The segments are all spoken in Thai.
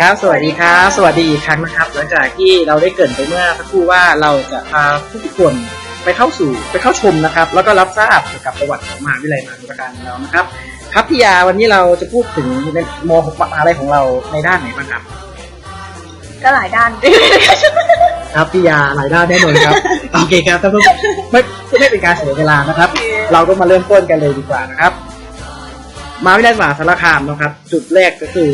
ครับ สวัสดีครับ สวัสดีอีกครั้งนะครับ หลังจากที่เราได้เกรินไปเมื่อสักครู่ว่าเราจะพาทุกคนไปเข้าสู่ไปเข้าชมนะครับ แล้วก็รับทราบเกี่ยวกับประวัติของมหาวิทยาลัยมหาวิทยาลัยของเรานะครับ ครับพี่ยาวันนี้เราจะพูดถึงในมมหาอะไรของเราในด้านไหนบ้างครับ ก็หลายด้าน ครับพี่ยาหลายด้านแน่นอนครับโอเคครับท่านผู้ชมไม่ไม่เป็นการเสียเวลานะครับ เราก็มาเริ่มต้นกันเลยดีกว่านะครับมหาวิทยาลัยมหาสารคามนะครับ จุดแรกก็คือ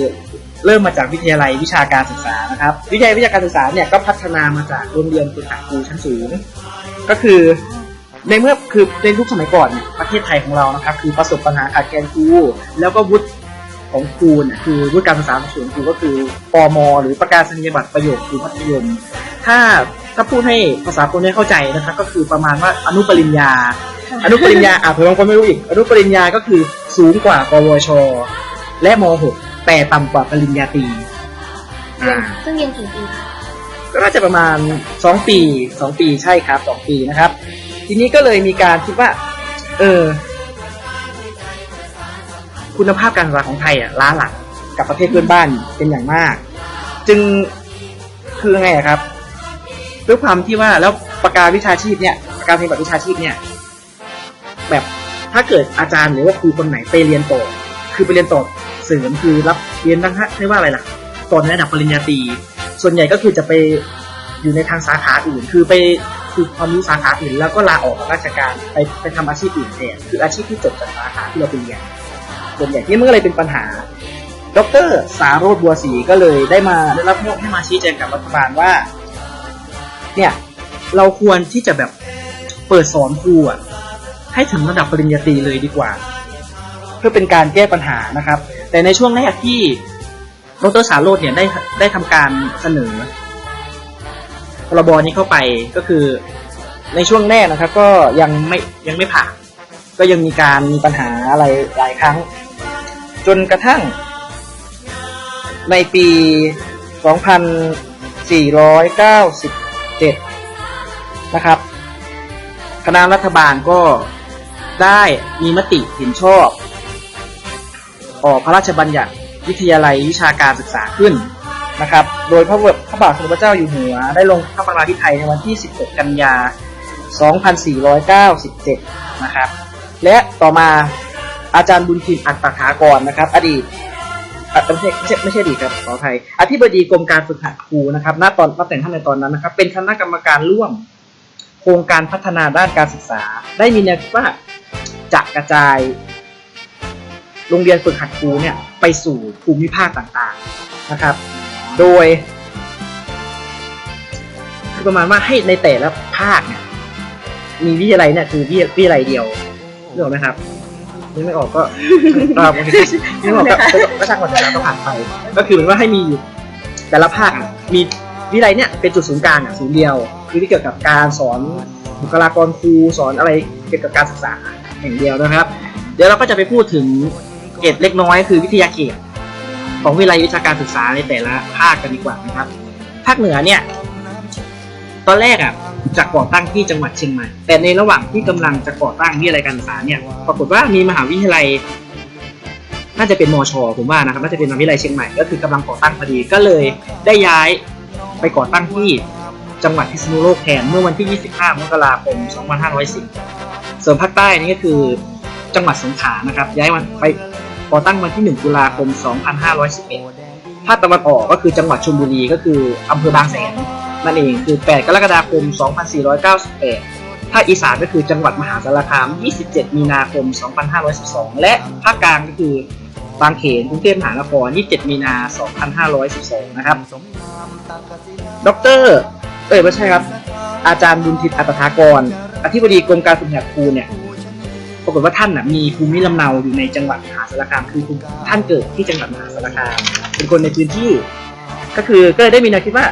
เริ่มมาจากวิทยาลัยวิชาการศึกษานะครับ วิทยาลัยวิชาการศึกษาเนี่ยก็พัฒนามาจากโรงเรียนฝึกหัดครูชั้นสูง ก็คือในเมื่อคือในยุคสมัยก่อนเนี่ยประเทศไทยของเรานะครับคือประสบปัญหาขาดแคลนครูแล้วก็วุฒิของครูเนี่ยคือวุฒิการศึกษาสูงครูก็คือปมหรือประกาศนียบัตรประโยชน์ครูมัธยม ถ้าถ้าพูดให้ภาษาคนได้เข้าใจนะครับก็คือประมาณว่าอนุปริญญา อนุปริญญาอะเผื่อบางคนไม่รู้อีก อนุปริญญาก็คือสูงกว่าปวช และม .6 แต่ต่ำกว่าปริญญาตรีเรียนอ่าซึ่งเรียนกี่ปีคะก็น่าจะประมาณสองปีสองปีใช่ครับสองปีนะครับ ทีนี้ก็เลยมีการคิดว่า เออ คุณภาพการศึกษาของไทยอะล้าหลังกับประเทศเพื่อนบ้านเป็นอย่างมาก จึงคือไงอะครับด้วยความที่ว่าแล้วประกาศวิชาชีพเนี่ยประกาศเป็นบัตรวิชาชีพเนี่ย แบบถ้าเกิดอาจารย์หรือว่าครูคนไหนไปเรียนต่อคือไปเรียนต่อเส ริมคือรับเรียนตั้งเรียกว่าอะไรล่ะตอนในระดับปริญญาตรีส่วนใหญ่ก็คือจะไปอยู่ในทางสาขาอื่น คือไปคือความรู้สาขาอื่นแล้วก็ลาออกจากราชการไปไปทำอาชีพอื่นแทนคืออาชีพที่จบจากสาขาที่เราไปเรียนส่วนใหญ่ที่มันก็เลยเป็นปัญหา ดรสาโรธบัวศรีก็เลยได้มาได้รับมอบให้มาชี้แจงกับรัฐบาลว่า เนี่ยเราควรที่จะแบบเปิดสอนครูอ่ให้ถึงระดับปริญญาตรีเลยดีกว่า เพื่อเป็นการแก้ปัญหานะครับ แต่ในช่วงแรกที่ดรสาโรธเนี่ยได้ได้ทำการเสนอพรบนี้เข้าไปก็คือในช่วงแรกนะครับ ก็ยังไม่ยังไม่ผ่านก็ยังมีการมีปัญหาอะไรหลายครั้ง จนกระทั่ง ในปี 2497 นะครับ คณะรัฐบาลก็ได้มีมติเห็นชอบ ออกพระราชบัญญัติวิทยาลัยวิชาการศึกษาขึ้นนะครับ โดยพระบพระบาทสมเด็จพระเจ้าอยู่หัว ได้ลงพระประมาพิไทยในวันที่ 16 กันยา 2497 นะครับ และต่อมาอาจารย์บุญทินอัตตถากรนะครับ อดีตอะไม่ใช่ไม่ใช่ไม่ใช่อดีตครับขออภัยอธิบดีกรมการฝึกหัดครูนะครับณตอนรับแต่งท่านในตอนนั้นนะครับ เป็นคณะกรรมการร่วม โครงการพัฒนาด้านการศึกษา ได้มีแนวคิดว่าจะกระจาย โรงเรียนฝึกหัดครูเนี่ยไปสู่ภูมิภาคต่างๆนะครับ โดยคือประมาณว่าให้ในแต่ละภาคเนี่ยมีวิทยาลัยเนี่ยคือวิทยวิทยาลัยเดียวนึกออกไหมครับนึกไม่ออกก็อ่าโอเคนึกไม่ออกก็ก็ช่างมันเถอะนะก็ผ่านไป ก็คือเหมือนว่าให้มีอยู่แต่ละภาคมีวิทยาลัยเนี่ยเป็นจุดศูนย์กลางอะศูนย์เดียวคือที่เกี่ยวกับการสอนบุคลากรครูสอนอะไรเกี่ยวกับการศึกษาแห่งเดียวนะครับ เดี๋ยวเราก็จะไปพูดถึง เกตเล็กน้อยคือวิทยาเขตของวิทยาลัยวิชาการศึกษาในแต่ละภาคกันดีกว่านะครับ ภาคเหนือเนี่ย ตอนแรกอะจะก่อตั้งที่จังหวัดเชียงใหม่ แต่ในระหว่างที่กำลังจะก่อตั้งวิทยาลัยการศึกษาเนี่ย ปรากฏว่ามีมหาวิทยาลัย น่าจะเป็นมช ผมว่านะครับ น่าจะเป็นมหาวิทยาลัยเชียงใหม่ ก็คือกำลังก่อตั้งพอดี ก็เลยได้ย้ายไปก่อตั้งที่จังหวัดพิษณุโลกแทนเมื่อวันที่ 25 มกราคม 2510 ส่วนภาคใต้นี่ก็คือจังหวัดสงขลานะครับ ย้ายไป ก่อตั้งวันที่ 1 ตุลาคม 2511 ภาคตะวันออกก็คือจังหวัดชลบุรีก็คืออำเภอบางแสนนั่นเองคือ 8 กรกฎาคม 2498 ภาคอีสานก็คือจังหวัดมหาสารคาม 27 มีนาคม 2512 และภาคกลางก็คือบางเขนกรุงเทพมหานคร 27 มีนา 2512 นะครับดอกเตอรเอ้ยไม่ใช่ครับ อาจารย์บุญทิตอัตถากร อธิบดีกรมการฝึกหัดครูเนี่ย ปรากฏว่าท่านนะมีภูมิลำเนาอยู่ในจังหวัดมหาสารคามคือท่านเกิดที่จังหวัดมหาสารคามเป็นคนในพื้นที่ ก็คือก็เลยได้มีแนวคิดว่า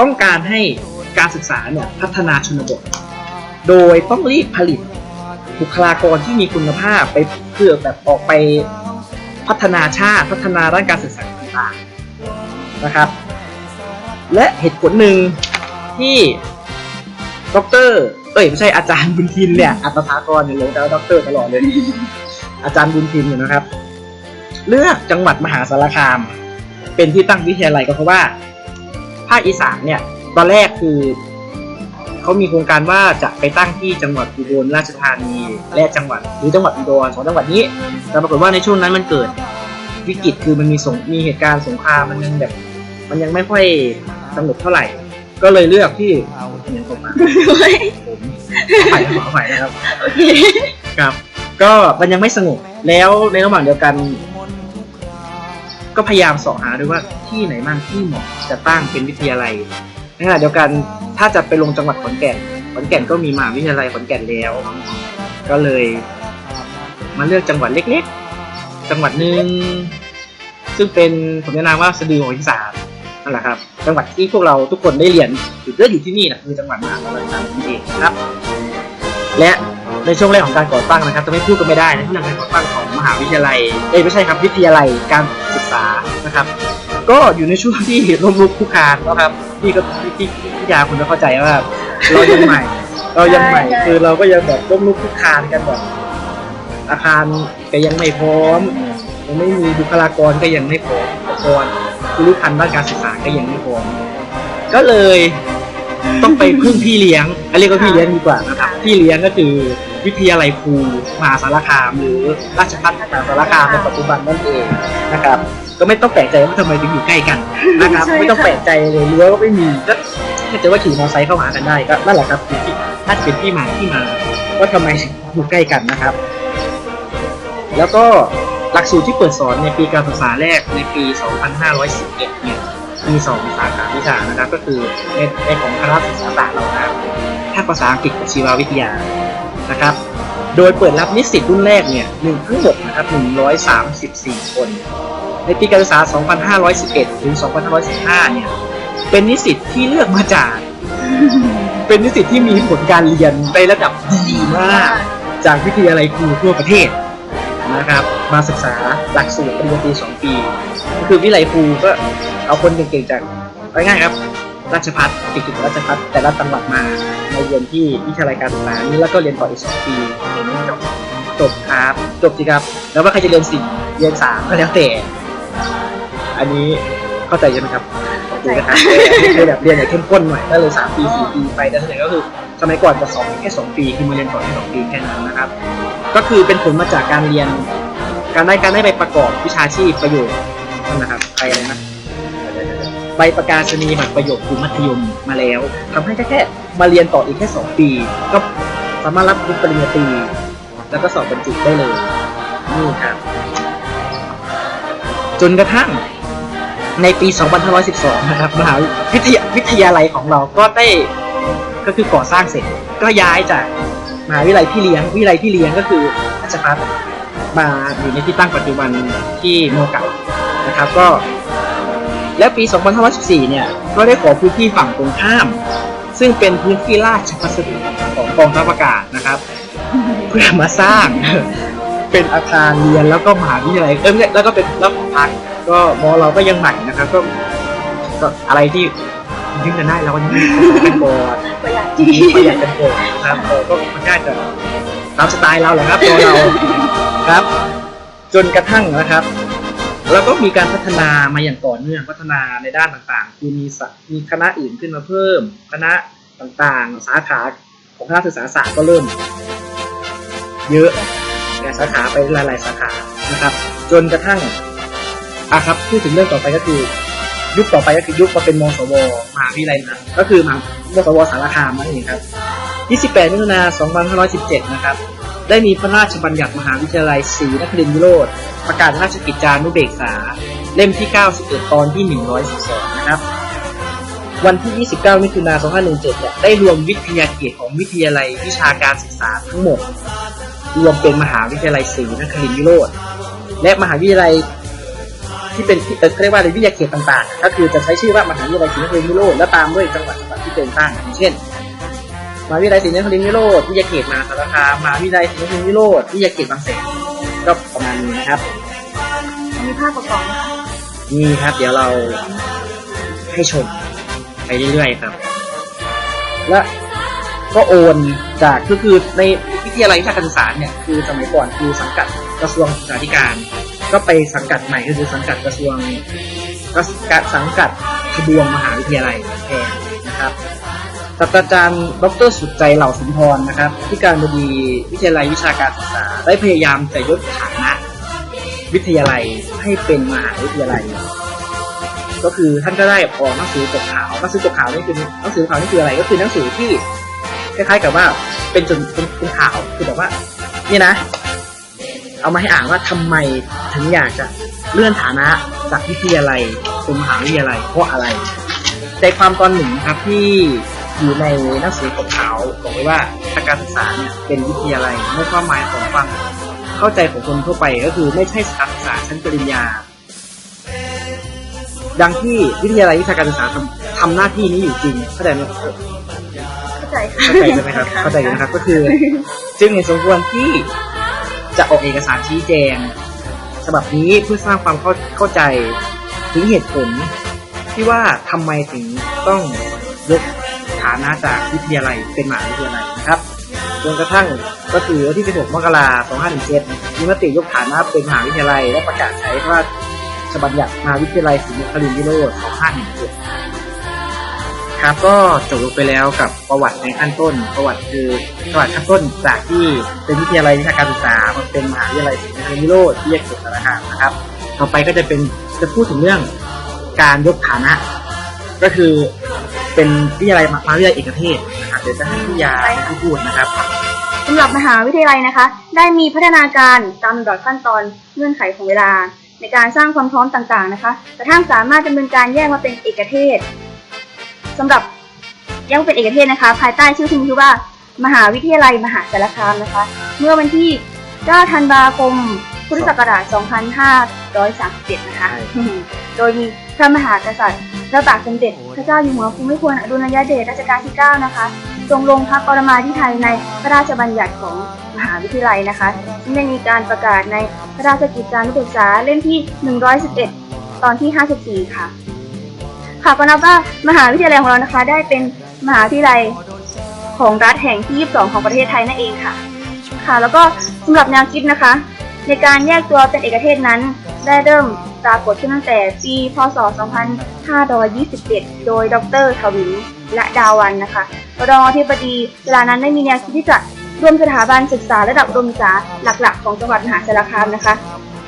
ต้องการให้การศึกษาเนี่ยพัฒนาชนบท โดยต้องรีบผลิตบุคลากรที่มีคุณภาพไปเพื่อแบบออกไปพัฒนาชาติพัฒนาด้านการศึกษาต่างๆนะครับ และเหตุผลหนึ่งที่ดร เอ้ยไม่ใช่อาจารย์บุญทินเนี่ยอัตถากรเนี่ยลงแล้วด็อกเตอร์ตลอดเลย อาจารย์บุญทินอยู่นะครับ เลือกจังหวัดมหาสารคาม เป็นที่ตั้งวิทยาลัยก็เพราะว่าภาคอีสานเนี่ย ตอนแรกคือเขามีโครงการว่าจะไปตั้งที่จังหวัดอุบลราชธานีและจังหวัดหรือจังหวัดอุดรสองจังหวัดนี้ แต่ปรากฏว่าในช่วงนั้นมันเกิดวิกฤตคือมันมีสงมีเหตุการณ์สงครามมันยังแบบ มันยังไม่ค่อยสงบเท่าไหร่ ก็เลยเลือกที่เนี่ยผม อะผมขอไปขอไปนะครับโอเคครับ ก็มันยังไม่สงบแล้วในระหว่างเดียวกัน ก็พยายามเสาะหาด้วยว่าที่ไหนบ้างที่เหมาะจะตั้งเป็นวิทยาลัยในขณะเดียวกันถ้าจะไปลงจังหวัดขอนแก่นขอนแก่นก็มีมหาวิทยาลัยขอนแก่นแล้ว ก็เลยมาเลือกจังหวัดเล็กๆ จังหวัดหนึ่งซึ่งเป็นผมแนะนำว่าสะดือของอีสานนั่นแหละครับ จังหวัดที่พวกเราทุกคนได้เรียนอยู่เลืออยู่ที่นี่นะคือจังหวัดมหาสารคามนั่นเองครับ และในช่วงแรกของการก่อตั้งนะครับ จะไม่พูดก็ไม่ได้นะที่เรื่องการก่อตั้งของมหาวิทยาลัยเอ้ยไม่ใช่ครับวิทยาลัยการศึกษานะครับ ก็อยู่ในช่วงที่ล้มลุกคลุกคลานนะครับพี่ก็พี่พี่พี่ยาคุณจะเข้าใจว่าเรายังใหม่ เรายังใหม่คือเราก็ยังแบบล้มลุกคลุกคลานกันแบบอาคารก็ยังไม่พร้อมยังไม่มีบุคลากรก็ยังไม่พร้อมอุปกรณ์คุ รุพันธ์ด้านการศึกษาก็ยังไม่พร้อมก็เลย ต้องไปพึ่งพี่เลี้ยงเรียกว่าพี่เลี้ยงดีกว่านะครับพี่เลี้ยงก็คือวิทยาลัยครูมหาสารคาม หรือราชภัฏมหาสารคามในปัจจุบันนั่นเองนะครับ ก็ไม่ต้องแปลกใจว่าทำไมถึงอยู่ใกล้กันนะครับใช่ค่ะไม่ต้องแปลกใจเลยรั้วก็ไม่มีก็ถ้าเจอว่าขี่มอเตอร์ไซค์เข้าหากันได้ก็นั่นแหละครับคือที่น่าจะเป็นที่มาที่มาว่าทำไมถึงอยู่ใกล้กันนะครับ แล้วก็ หลักสูตรที่เปิดสอนในปีการศึกษาแรกในปี 2511 เนี่ย มีสองสาขาวิชานะครับ ก็คือในในของคณะศึกษาศาสตร์เรานะครับภาคภาษาอังกฤษกับชีววิทยา นะครับ โดยเปิดรับนิสิตรุ่นแรกเนี่ยหนึ่งทั้งหมดนะครับ 134 คน ในปีการศึกษา 2511 ถึง 2515 เนี่ย เป็นนิสิตที่เลือกมาจาก เป็นนิสิตที่มีผลการเรียนในระดับดีมาก จากวิทยาลัยครูทั่วประเทศ นะครับมาศึกษาหลักสูตรปริญญาตรีสองปี ก็คือวิทยาลัยครูก็เอาคนเก่งๆจากเอาง่ายๆครับ ราชพัฒเก่งๆราชพัฒแต่ละจังหวัดมามาเรียนที่วิทยาลัยการศึกษานี้แล้วก็เรียนต่ออีกสองปีจบจบครับจบสิครับ แล้วว่าใครจะเรียนสี่เรียนสามก็แล้วแต่ อันนี้เข้าใจใช่ไหมครับโอเคนะครับคือแบบเรียนอย่างเข้มข้นหน่อยก็เลยสามปีสี่ปีไปแต่ส่วนใหญ่ก็คือ สมัยก่อนจะสองแค่สองปีคือมาเรียนต่อแค่สองปีแค่นั้นนะครับ ก็คือเป็นผลมาจากการเรียน การได้การได้ไปประกอบวิชาชีพประโยชน์นะครับไปอะไรนะใบประกาศนียบัตรประโยชน์ครูมัธยมมาแล้วทำให้แค่แค่มาเรียนต่ออีกแค่สองปี ก็สามารถรับปริญญาตรีแล้วก็สอบบรรจุได้เลยนี่ครับ จนกระทั่งในปี 2512 นะครับมหาวิทยาวิทยาลัยของเราก็ได้ ก็คือก่อสร้างเสร็จ ก็ย้ายจากมหาวิทยาลัยพี่เลี้ยงวิทยาลัยพี่เลี้ยงก็คือราชภัฏมาอยู่ในที่ตั้งปัจจุบันที่โมเก่านะครับก็ และปี 2514 เนี่ย ก็ได้ขอพื้นที่ฝั่งตรงข้าม ซึ่งเป็นพื้นที่ราชพัสดุของกองทัพอากาศนะครับ เพื่อมาสร้างเป็นอาคารเรียนแล้วก็มหาวิทยาลัยเออไม่ใช่แล้วก็เป็นรับของพักก็มอเราก็ยังใหม่นะครับก็ก็อะไรที่ ยึดกันได้เราก็ยังไม่กันก่อนประหยัดจริงประหยัดกันก่อนนะครับก็มันน่าจะตามสไตล์เราแหละครับตัวเราครับ จนกระทั่งนะครับแล้วก็มีการพัฒนามาอย่างต่อเนื่องพัฒนาในด้านต่างๆ คือมีสะมีคณะอื่นขึ้นมาเพิ่ม คณะต่างๆ สาขาของคณะศึกษาศาสตร์ก็เริ่ม เยอะแต่สาขาไปหลายๆสาขานะครับ จนกระทั่งอะครับพูดถึงเรื่องต่อไปก็คือ ยุคต่อไปก็คือยุคมาเป็นมสวมหาวิทยาลัยนะก็คือมหามสวสารคามนั่นเองครับ 28 มิถุนา2517 นะครับ ได้มีพระราชบัญญัติมหาวิทยาลัยศรีนครินทรวิโรธประกาศราชกิจจานุเบกษา เล่มที่ 91 ตอนที่ 112 นะครับ วันที่ 29 มิถุนา2517เนี่ยได้รวมวิทยาเขตของวิทยาลัยวิชาการศึกษาทั้งหมด รวมเป็นมหาวิทยาลัยศรีนครินทรวิโรธและมหาวิทยาลัย ที่เป็นที่เอ่อเขาเรียกว่าในวิทยาเขตต่างๆ ก็คือจะใช้ชื่อว่ามหาวิทยาลัยศรีนครินทรวิโรธและตามด้วยจังหวัดจังหวัดที่เป็นตั้งอย่างเช่นมหาวิทยาลัยศรีนครินทรวิโรธวิทยาเขตมหาสารคามมหาวิทยาลัยศรีนครินทรวิโรธวิทยาเขตบางแสนก็ประมาณนี้นะครับ มีภาพประกอบนะคะนี่ครับ เดี๋ยวเราให้ชมไปเรื่อยๆครับ และก็โอนจากก็คือในวิทยาลัยวิชาการศึกษาเนี่ยคือสมัยก่อนคือสังกัดกระทรวงศึกษาธิการ ก็ไปสังกัดใหม่ก็คือสังกัดกระทรวงก็สังกัดขบวงมหาวิทยาลัยแทนนะครับศาสตราจารย์ ดรสุดใจเหล่าสุนทรนะครับ ที่การบดีวิทยาลัยวิชาการศึกษา ได้พยายามจะยกฐานะ วิทยาลัยให้เป็นมหาวิทยาลัย ก็คือท่านก็ได้ออกหนังสือปกขาวหนังสือปกขาวนี่คือหนังสือขาวนี่คืออะไรก็คือหนังสือที่คล้ายๆกับว่าเป็นจนเป็นข่าวคือแบบว่านี่นะ เอามาให้อ่านว่าทำไมถึงอยากจะเลื่อนฐานะจากวิทยาลัยเป็นมหาวิทยาลัยเพราะอะไร ใจความตอนหนึ่งครับที่อยู่ในหนังสือปกขาวบอกไว้ว่าการศึกษาเนี่ยเป็นวิทยาลัยในความหมายของความเข้าใจของคนทั่วไปก็คือไม่ใช่สถานศึกษาชั้นปริญญา ดังที่วิทยาลัยวิชาการศึกษาทำทำหน้าที่นี้อยู่จริงเข้าใจไหมเข้าใจค่เข้าใจใช่ไหมครับเข้าใจอยู่นะครับก็คือ จึงเห็นสมควรที่ จะออกเอกสารชี้แจงฉบับนี้เพื่อสร้างความเข้าเข้าใจถึงเหตุผล ที่ว่าทำไมถึงต้องยกฐานะจากวิทยาลัยเป็นมหาวิทยาลัยนะครับจนกระทั่งก็คือวันที่ 16 มกราคม 2517มีมติยกฐานะเป็นมหาวิทยาลัย และประกาศใช้พระราชบัญญัติมหาวิทยาลัยศรีนครินทรวิโรธ2517 ครับก็จบลงไปแล้วกับประวัติในขั้นต้น ประวัติคือประวัติขั้นต้นจากที่เป็นวิทยาลัยวิชาการศึกษามาเป็นมหาวิทยาลัยศรีนครินทรวิโรธที่แยกเขตสารคามนะครับ ต่อไปก็จะเป็นจะพูดถึงเรื่องการยกฐานะ ก็คือเป็นวิทยาลัยมหาวิทยาลัยเอกเทศนะครับเดี๋ยวจะให้พี่ยาเป็นผู้พูดนะครับสำหรับมหาวิทยาลัยนะคะ ได้มีพัฒนาการตามลำดับขั้นตอนเงื่อนไขของเวลา ในการสร้างความพร้อมต่างๆนะคะกระทั่งสามารถดำเนินการแยกมาเป็นเอกเทศ สำหรับแยกมาเป็นเอกเทศนะคะ ภายใต้ชื่อที่มีชื่อว่า มหาวิทยาลัยมหาสารคามนะคะ เมื่อวันที่ 9 ธันวาคม พุทธศักราช 2537 นะคะใช่โดยมีพระมหากษัตริย์พระบาทสมเด็จพระเจ้าอยู่หัวภูมิพลอดุลยเดชรัชกาลที่ 9 นะคะ ทรงลงพระปรมาธิไทยในพระราชบัญญัติของมหาวิทยาลัยนะคะซึ่งได้มีการประกาศในพระราชกิจจานุเบกษาเล่มที่ 111 ตอนที่ 54 ค่ะ ค่ะก็นับว่ามหาวิทยาลัยของเรานะคะ ได้เป็นมหาวิทยาลัยของรัฐแห่งที่ 22 ของประเทศไทยนั่นเองค่ะ ค่ะ แล้วก็สำหรับแนวคิดนะคะ ในการแยกตัวเป็นเอกเทศนั้น ได้เริ่มปรากฏขึ้นตั้งแต่ปีพศ 2527 โดยดรทวินและดาวันนะคะรองอธิบดีเวลานั้นได้มีแนวคิดที่จะรวมสถาบันศึกษาระดับอุดมศึกษาหลัก ๆ ของจังหวัดมหาสารคามนะคะ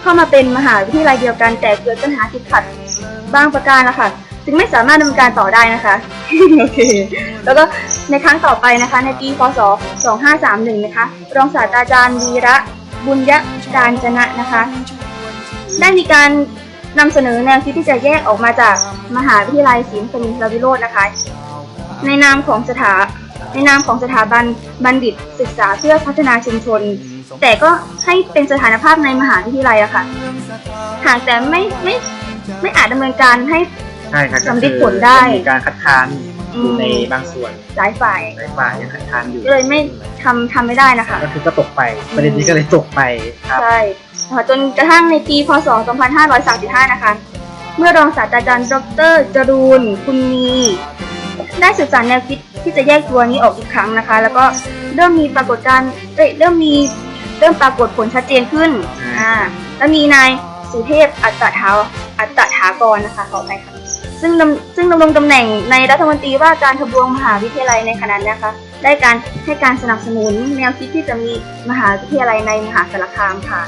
เข้ามาเป็นมหาวิทยาลัยเดียวกันแต่เกิดปัญหาติดขัดบางประการนะคะ จึงไม่สามารถดำเนินการต่อได้นะคะ โอเค แล้วก็ในครั้งต่อไปนะคะ ในปีพศ 2531 นะคะ รองศาสตราจารย์วีระบุญยการจนะนะคะ ได้มีการนำเสนอแนวคิดที่จะแยกออกมาจากมหาวิทยาลัยศรีนครินทรวิโรจน์นะคะ ในนามของสถาในนามของสถาบันบัณฑิตศึกษาเพื่อพัฒนาชุมชน แต่ก็ให้เป็นสถานภาพในมหาวิทยาลัยอะค่ะหากแต่ไม่ไม่ไม่อาจดำเนินการให้ใช่ครับสำลิดผลได้มีการคัดค้านอยู่ในบางส่วนหลายฝ่าย หลายฝ่ายยังคัดค้านอยู่ก็เลยไม่ทำทำไม่ได้นะคะ ก็คือก็ตกไป ประเด็นนี้ก็เลยตกไปครับ ใช่ค่ะจนกระทั่งในปี พศ 2535 นะคะ เมื่อรองศาสตราจารย์ดรจรูนคุณมีได้ศึกษาแนวคิดที่จะแยกตัวนี้ออกอีกครั้งนะคะ แล้วก็เริ่มมีปรากฏการณ์เอ้ยเริ่มมีเริ่มปรากฏผลชัดเจนขึ้นอ่าแล้วมีนายสุเทพอัตตถาอัตตถากรนะคะขอไปค่ะ ซึ่งดำซึ่งดำรงตำแหน่งในรัฐมนตรีว่าการทบวงมหาวิทยาลัยในขณะนี้นะคะ ได้การให้การสนับสนุนแนวคิดที่จะมีมหาวิทยาลัยในมหาสารคามค่ะ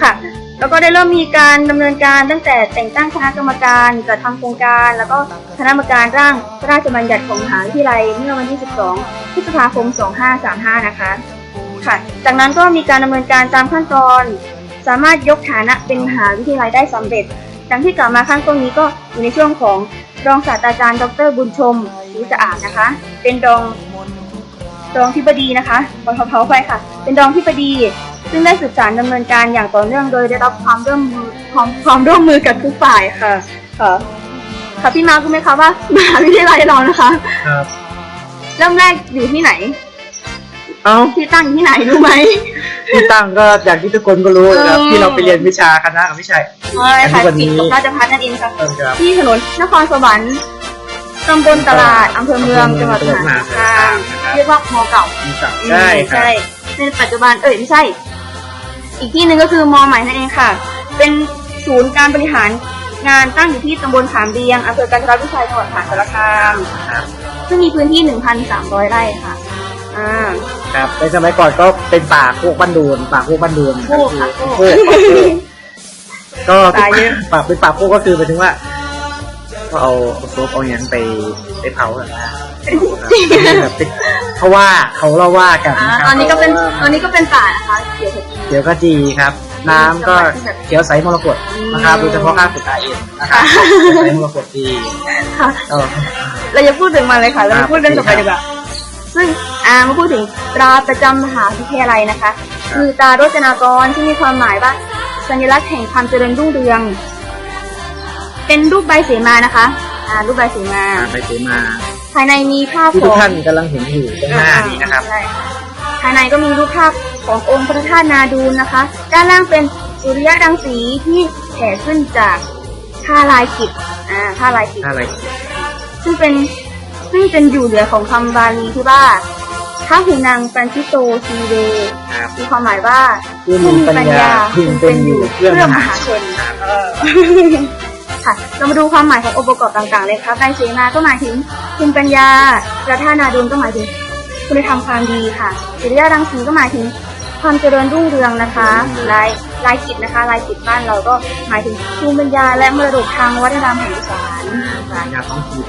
ค่ะ แล้วก็ได้เริ่มมีการดำเนินการตั้งแต่แต่งตั้งคณะกรรมการจัดทำโครงการ แล้วก็คณะกรรมการร่างพระราชบัญญัติของมหาวิทยาลัยเมื่อวันที่ 12 พฤษภาคม 2535 นะคะ ค่ะ จากนั้นก็มีการดำเนินการตามขั้นตอน สามารถยกฐานะเป็นมหาวิทยาลัยได้สำเร็จ ดังที่กล่าวมาข้างต้นนี้ก็อยู่ในช่วงของรองศาสตราจารย์ ดร บุญชมศรีสะอาดนะคะ เป็นรองรองที่บดีนะคะขอขอขอไปค่ะ เป็นรองที่บดี ซึ่งได้สืบสารดำเนินการอย่างต่อเนื่องโดยได้รับความร่วมมือความความร่วมมือกับทุกฝ่ายค่ะค่ะค่ะพี่มาร์ครู้ไหมคะว่ามหาวิทยาลัยเรานะคะ ครับ เริ่มแรกอยู่ที่ไหน เอ้าที่ตั้งอยู่ที่ไหนรู้ไหมที่ตั้งก็อย่างที่ทุกคนก็รู้นะครับอืมที่เราไปเรียนวิชาคณะกับวิชาใช่ค่ะอันนี้จิตตกราชพัฒน์นั่นเองค่ะเติมครับที่ถนนนครสวรรค์ตำบลตลาดอำเภอเมืองจังหวัดมหาสารคามเรียกว่ามอเก่ามีสามใช่ครับใช่ในปัจจุบันเอ้ยไม่ใช่ อีกที่หนึ่งก็คือมอใหม่นั่นเองค่ะ เป็นศูนย์การบริหารงานตั้งอยู่ที่ตำบลขามเรียงอำเภอกันทรวิชัยจังหวัดมหาสารคามครับซึ่งมีพื้นที่ 1,300 ไร่ค่ะ อ่า ครับในสมัยก่อนก็เป็นป่าโคกบ้านดูนป่าโคกบ้านดูนโคกค่ะโคโคกกโคกก็ป่าเยอะ ป่าเป็นป่าโคกก็คือหมายถึงว่า ก็เอาเอาโซฟเอาอย่างไปไปเผาอะนะเพราะว่าเขาเล่าว่ากันอ่านะครับตอนนี้ก็เป็นตอนนี้ก็เป็นป่านะคะเขียวขจีเขียวกะจีครับ น้ำก็เขียวใสมรกตนะครับโดยเฉพาะข้างสุดท้ายเองนะครับใสมรกตดีค่ะ เออ เราจะพูดถึงมันเลยค่ะ เราครัมาบพูดเรื่องต่อไปดีกว่าซึ่ง อ่ามาพูดถึงตราประจำมหาวิทยาลัยนะคะ คือตราโรจนากรที่มีความหมายว่าสัญลักษณ์แห่งความเจริญรุ่งเรือง เป็นรูปใบเสมานะคะ อ่า รูปใบเสมา ไปเสมาภายในมีภาพที่ขทุอกงท่านกำลังเห็นอยู่ตรงหน้านี้นะครับ ใช่ภายในก็มีรูปภาพขององค์พระธาตุนาดูนนะคะ ด้านล่างเป็นสุริยะรังสีที่แผ่ขึ้นจากท่าลายกิจอ่าท่าลายกิจถ้าอะไรซึ่งเป็นซึ่งเป็นอยู่เหลือของคำบาลีที่ว่า ท้าหูนางปันชิโตซีเวครับมีความหมายว่าผู้มีปัญญาพึงเป็นอยู่เพื่อมหาชนค่ะเรามาดูความหมายขององค์ประกอบต่างๆเลยครับใบเสนาก็หมายถึงคุณปัญญาประธานาดุลก็หมายถึงคุณธรรมความดีค่ะสุริยะรังสีก็หมายถึงความเจริญรุ่งเรืองนะคะลายลายกิจนะคะลายกิจบ้านเราก็หมายถึงภูมิปัญญาและมรดกทางวัฒนธรรมแห่งอีสานค่ะปัญญาท้องถิ่น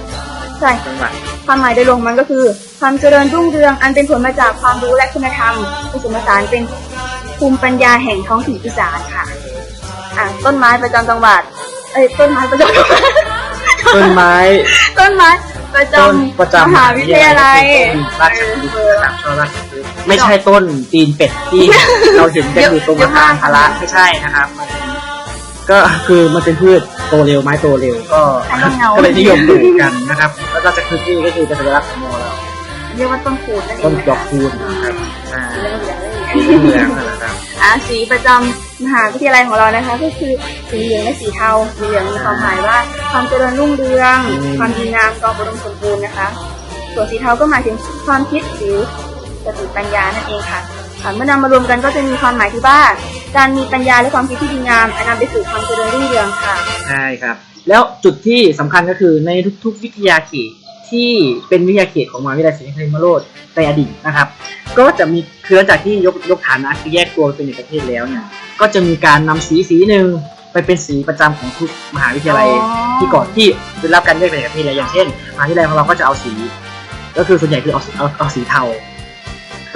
ใช่จังหวัดความหมายโดยรวมมันก็คือ ความเจริญรุ่งเรืองอันเป็นผลมาจากความรู้และคุณธรรมผสมผสานเป็นภูมิปัญญาแห่งท้องถิ่นอีสานค่ะอะต้นไม้ประจำจังหวัดเอ้ยต้นไม้ประจำจังหวัดต้นไม้ ต้นไม้ประจต้นประำจำมหาวิทยาลัยราชบุรีนะครับชอราชบุรีไม่ใช่ต้นตีนเป็ดที่ เราเห็นกันอยู่ตรงทางพาระไม่ใช่นะครับมัน ก็คือมันเป็นพืชโตเร็วไม้โตเร็วก็ก็เลยนิยมปลูกกันนะครับ แล้วก็จะคือที่ก็คือเป็นสัญลักษณ์ของโมเราเรียกว่าต้นคูณนั่นเอต้งนนะดอกคะคูณนะครับอ่าเหลืองๆเลยเหลืองๆนะครับอะสีประจำมหาวิทยาลัยของเรานะคะ ก็คือสีเหลืองและสีเทาสีเหลืองมีความหมายว่าความเจริญรุ่งเรือง ความดีงามความอุดมสมบูรณ์นะคะ ส่วนสีเทาก็หมายถึงความคิดหรือสติปัญญานั่นเองค่ะค่ะ เมื่อนำมารวมกันก็จะมีความหมายที่ว่า การมีปัญญาและความคิดที่ดีงามอันนำไปสู่ความเจริญรุ่งเรืองค่ะ ใช่ครับ แล้วจุดที่สำคัญก็คือในทุกๆ วิทยาเขตที่เป็นวิทยาเขตของมหาวิทยาลัยศรีนครินทรโรดในอดีตนะครับ ก็จะมีคือหลังจากที่ยกยกฐานะคือแยกตัวเป็นเอกเทศแล้วเนี่ยก็จะมีการนำสีสีหนึ่งไปเป็นสีประจำของทุกมหาวิทยาลัยอ๋อ ที่ก่อนที่ได้รับการแยกเป็นเอกเทศแล้วอย่างเช่นมหาวิทยาลัยของเราก็จะเอาสี ก็คือส่วนใหญ่คือเอาสีเอาเอาสีเทา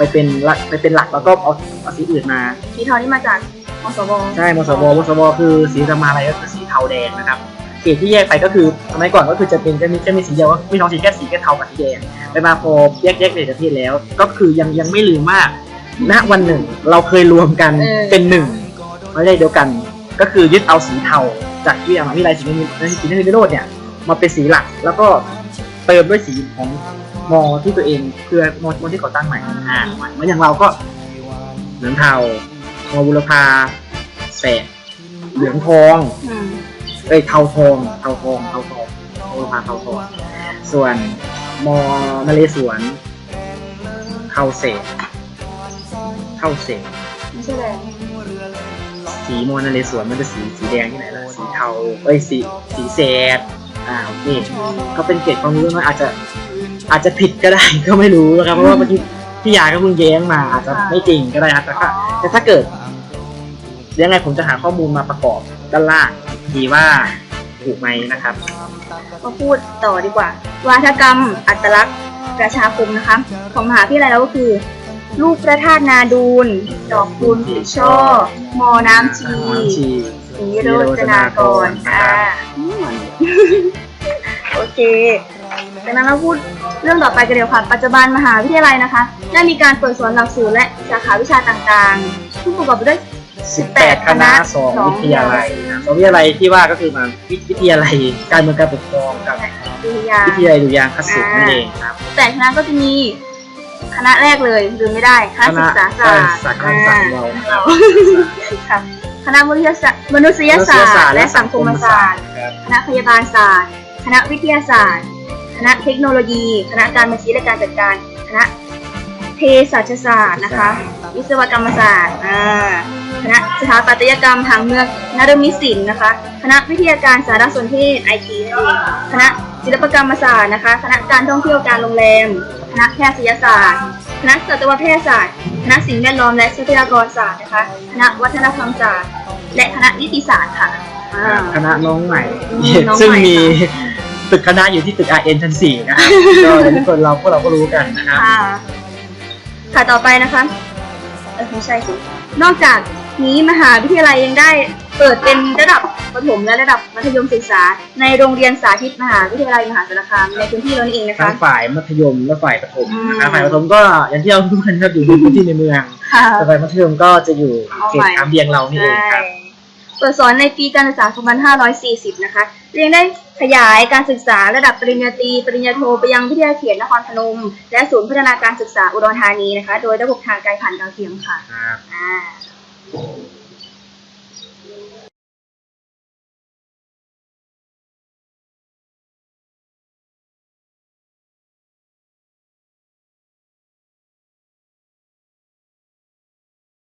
ไปเป็นหลักไปเป็นหลักแล้วก็เอาเอาสีอื่นมาสีเทานี่มาจากมสวใช่มสวมสวคือสีธรรมาลัยก็คือสีเทาแดงนะครับเขตที่แยกไปก็คือสมัยก่อนก็คือจะเป็นจะมีจะมีสีเดียวว่ามีท้องสีแค่สีแค่เทากับสีแดงไปมาพอแยกแยกเป็นประเทศแล้ว ก็คือยังยังไม่ลืมมากณวันหนึ่งเราเคยรวมกันเออเป็นหนึ่งไม่ได้เดียวกัน ก็คือยึดเอาสีเทาจากที่มหาวิทยาลัยศรีนครินทร์ศรีนครินทรวิโรจน์เนี่ยมาเป็นสีหลัก แล้วก็เติมด้วยสีของ มอที่ตัวเองเพื่อมอมอที่ก่อตั้งใหม่อ่าเหมือนอย่างเราก็เหลืองเทามอบุรพาแสกเหลืองทองอืมเอ้ยเทาทองเทาทองเทาทองโอพาเทาทองส่วนมอนเรศวรเทาเศษเทาเศษไม่ใช่แดงสีมอนเรศวรมันจะสีสีแดงที่ไหนล่ะสีเทาเอ้ยสีสีแสดอ่าโอเคก็เป็นเกร็ดความรู้นะอาจจะ อาจจะผิดก็ได้ก็ไม่รู้นะครับเพราะว่าเมื่อกี้พี่ยาก็เพิ่งแย้งมาอาจจะไม่จริงก็ได้ครับแต่ก็แต่ถ้าเกิดยังไงผมจะหาข้อมูลมาประกอบด้านล่างดีว่าถูกไหมนะครับ มาพูดต่อดีกว่า วาทกรรม อัตลักษณ์ประชาคมนะคะของมหาวิทยาลัยเราก็คือลูกพระธาตุนาดูนดอกคูณผีช่อ มอน้ำชีน้ำชีสีโรจนากรอ่าอืมโอเคจากนั้นเราพูด เรื่องต่อไปกันเดี๋ยวค่ะ ปัจจุบันมหาวิทยาลัยนะคะ ได้มีการเปิดสอนหลักสูตรและสาขาวิชาต่างๆซึ่งประกอบไปด้วย 18 คณะสองวิทยาลัยสองวิทยาลัยที่ว่าก็คือมาวิวิทยาลัยการเมืองการปกครองกับวิทยาวิทยาลัยดุริยางคศิลป์นั่นเองครับแต่คณะก็จะมีคณะแรกเลยลืมไม่ได้คณะศึกษาศาสตร์สาขาศาสตร์ของเราอ่าค่ะคณะมนุษยศาสตร์มนุษยศาสตร์ และสังคมศาสตร์ครับคณะพยาบาลศาสตร์ คณะวิทยาศาสตร์ค ณะเทคโนโลยี คณะการบัญชีและการจัดการ คณะเทเภสัชศาสตร์นะคะ วิศวกรรมศาสตร์อ่าคณะสถาปัตยกรรมทางเมืองนรมิตศิลป์นะคะ คณะวิทยาการสารสนเทศไอทีนั่นเองคณะศิลปกรรมศาสตร์นะคะ คณะการท่องเที่ยวการโรงแรม คณะแพทยศาสตร์ คณะสัตวแพทยศาสตร์ คณะสิ่งแวดล้อมและทรัพยากรศาสตร์นะคะ คณะวัฒนธรรมศาสตร์ และคณะนิติศาสตร์ค่ะอ่าคณะน้องใหม่อืมน้องใหม่ ซึ่งมี ตึกคณะอยู่ที่ตึก RN ชั้นสี่นะครับก็เดี๋ยวทุกคนเราพวกเราก็รู้กันนะครับ ค่ะค่ะต่อไปนะคะเอ้ยไม่ใช่สินอกจากนี้มหาวิทยาลัยยังได้เปิดเป็นระดับประถมและระดับมัธยมศึกษา ในโรงเรียนสาธิตมหาวิทยาลัยมหาสารคามในพื้นที่เรานี่เองนะคะทั้งฝ่ายมัธยมและฝ่ายประถมนะครับอืม ฝ่ายประถมก็อย่างที่เราทุกคนครับอยู่ในพื้นที่ในเมืองค่ะ แต่ฝ่ายมัธยมก็จะอยู่เขตเอาไปสามเดียงเรานี่เองใช่ครับ เปิดสอนในปีการศึกษา 2540 นะคะยังได้ขยายการศึกษาระดับปริญญาตรีปริญญาโทไปยังวิทยาเขตนครพนม และศูนย์พัฒนาการศึกษาอุดรธานีนะคะ โดยระบบทางไกลผ่านดาวเทียมค่ะครับอ่า